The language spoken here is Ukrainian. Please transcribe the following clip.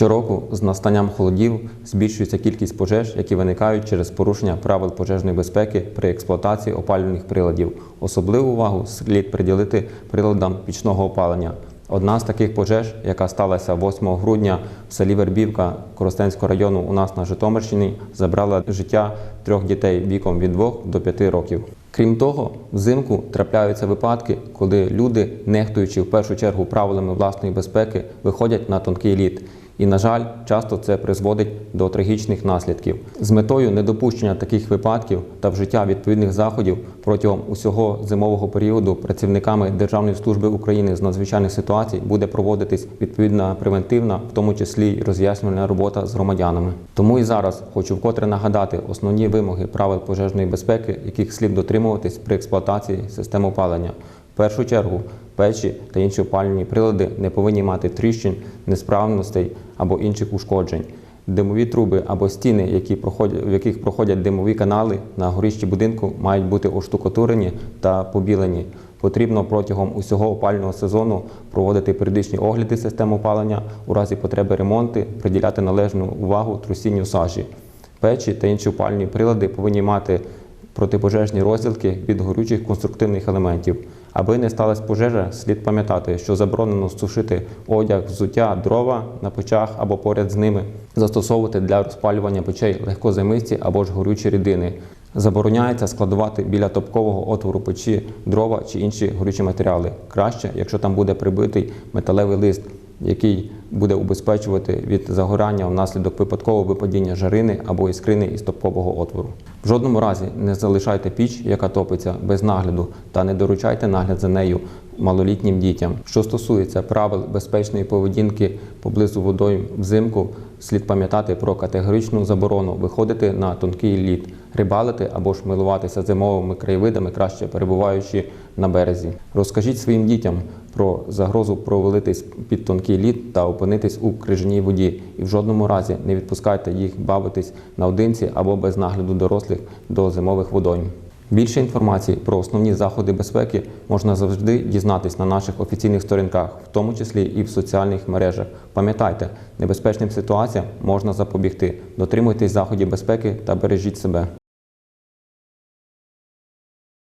Щороку з настанням холодів збільшується кількість пожеж, які виникають через порушення правил пожежної безпеки при експлуатації опалювальних приладів. Особливу увагу слід приділити приладам пічного опалення. Одна з таких пожеж, яка сталася 8 грудня в селі Вербівка Коростенського району у нас на Житомирщині, забрала життя трьох дітей віком від 2 до 5 років. Крім того, взимку трапляються випадки, коли люди, нехтуючи в першу чергу правилами власної безпеки, виходять на тонкий лід. І, на жаль, часто це призводить до трагічних наслідків. З метою недопущення таких випадків та вжиття відповідних заходів протягом усього зимового періоду працівниками Державної служби України з надзвичайних ситуацій буде проводитись відповідна превентивна, в тому числі й роз'яснювальна робота з громадянами. Тому і зараз хочу вкотре нагадати основні вимоги правил пожежної безпеки, яких слід дотримуватись при експлуатації систем опалення. В першу чергу печі та інші опалювальні прилади не повинні мати тріщин, несправностей або інших ушкоджень. Димові труби або стіни, які проходять, в яких проходять димові канали на горищі будинку, мають бути оштукатурені та побілені. Потрібно протягом усього опалювального сезону проводити періодичні огляди систем опалення, у разі потреби ремонти, приділяти належну увагу трусінню сажі. Печі та інші опалювальні прилади повинні мати протипожежні розділки від горючих конструктивних елементів. Аби не сталася пожежа, слід пам'ятати, що заборонено сушити одяг, взуття, дрова на печах або поряд з ними, застосовувати для розпалювання печей легкозаймисті або ж горючі рідини. Забороняється складувати біля топкового отвору печі дрова чи інші горючі матеріали. Краще, якщо там буде прибитий металевий лист, який буде убезпечувати від загорання внаслідок випадкового випадіння жарини або іскрини із топкового отвору. В жодному разі не залишайте піч, яка топиться без нагляду, та не доручайте нагляд за нею малолітнім дітям. Що стосується правил безпечної поведінки поблизу водою взимку, слід пам'ятати про категоричну заборону виходити на тонкий лід, рибалити або ж милуватися зимовими краєвидами, краще перебуваючи на березі. Розкажіть своїм дітям про загрозу провалитись під тонкий лід та опинитись у крижаній воді, і в жодному разі не відпускайте їх бавитись наодинці або без нагляду дорослих до зимових водойм. Більше інформації про основні заходи безпеки можна завжди дізнатись на наших офіційних сторінках, в тому числі і в соціальних мережах. Пам'ятайте, небезпечним ситуаціям можна запобігти. Дотримуйтесь заходів безпеки та бережіть себе.